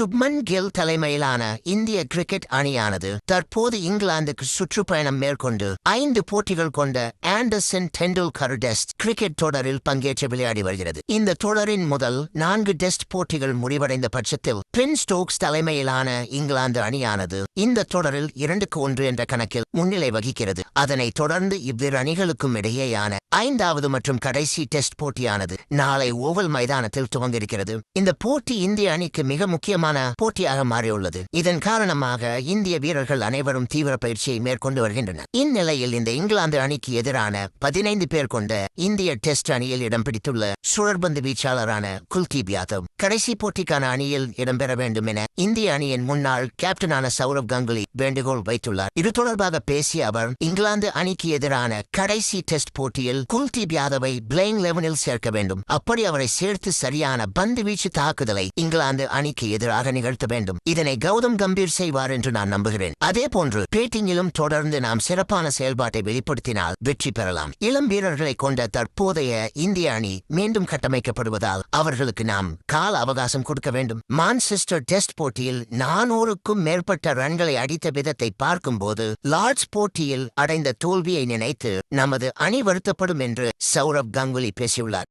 சுப்மன் கில் தலைமையிலான இந்திய கிரிக்கெட் அணியானது தற்போது இங்கிலாந்துக்கு சுற்றுப்பயணம் மேற்கொண்டு ஐந்து போட்டிகள் கொண்ட ஆண்டர்சன் டெண்டுல்கர் டெஸ்ட் கிரிக்கெட் தொடரில் பங்கேற்று விளையாடி வருகிறது. இந்த தொடரின் முதல் நான்கு டெஸ்ட் போட்டிகள் முடிவடைந்த பட்சத்தில் பிரின் ஸ்டோக்ஸ் தலைமையிலான இங்கிலாந்து அணியானது இந்த தொடரில் இரண்டுக்கு ஒன்று என்ற கணக்கில் முன்னிலை வகிக்கிறது. அதனைத் தொடர்ந்து இவ்விரு அணிகளுக்கும் இடையேயான ஐந்தாவது மற்றும் கடைசி டெஸ்ட் போட்டியானது நாளை ஓவல் மைதானத்தில் துவங்கிருக்கிறது இந்த போட்டி இந்திய அணிக்கு மிக முக்கியமான போட்டியாக மாறியுள்ளது இதன் காரணமாக இந்திய வீரர்கள் அனைவரும் தீவிர பயிற்சியை மேற்கொண்டு வருகின்றனர். இந்நிலையில் இந்த இங்கிலாந்து அணிக்கு எதிரான பதினைந்து பேர் கொண்ட இந்திய டெஸ்ட் அணியில் இடம் பிடித்துள்ள சுழற்பந்து வீச்சாளரான குல்தீப் யாதவ். கடைசி போட்டிக்கான அணியில் இடம்பெற வேண்டும் என இந்திய அணியின் முன்னாள் கேப்டனான சௌரவ் கங்குலி வேண்டுகோள் வைத்துள்ளார். இது தொடர்பாக பேசிய அவர் இங்கிலாந்து அணிக்கு எதிரான கடைசி டெஸ்ட் போட்டியில் குல்தீப் யாதவை பிளேயிங் லெவனில் சேர்க்க வேண்டும். அப்படி அவரை சேர்த்து சரியான பந்து வீச்சு தாக்குதலை இங்கிலாந்து அணிக்கு எதிராக நிகழ்த்த வேண்டும். இதனை கௌதம் கம்பீர் செய்வார் என்று நான் நம்புகிறேன். அதே போன்று பேட்டிங்கிலும் தொடர்ந்து நாம் சிறப்பான செயல்பாட்டை வெளிப்படுத்தினால் வெற்றி பெறலாம். இளம் வீரர்களை கொண்ட தற்போதைய இந்திய அணி மீண்டும் கட்டமைக்கப்படுவதால் அவர்களுக்கு நாம் கால அவகாசம் கொடுக்க வேண்டும். மான்செஸ்டர் டெஸ்ட் போட்டியில் நானூறுக்கும் மேற்பட்ட ரன்களை அடித்த விதத்தை பார்க்கும்போது லார்ட்ஸ் போட்டியில் அடைந்த தோல்வியை நினைத்து நமது அணி வருத்தப்படும் என்று சௌரவ் கங்குலி பேசியுள்ளார்.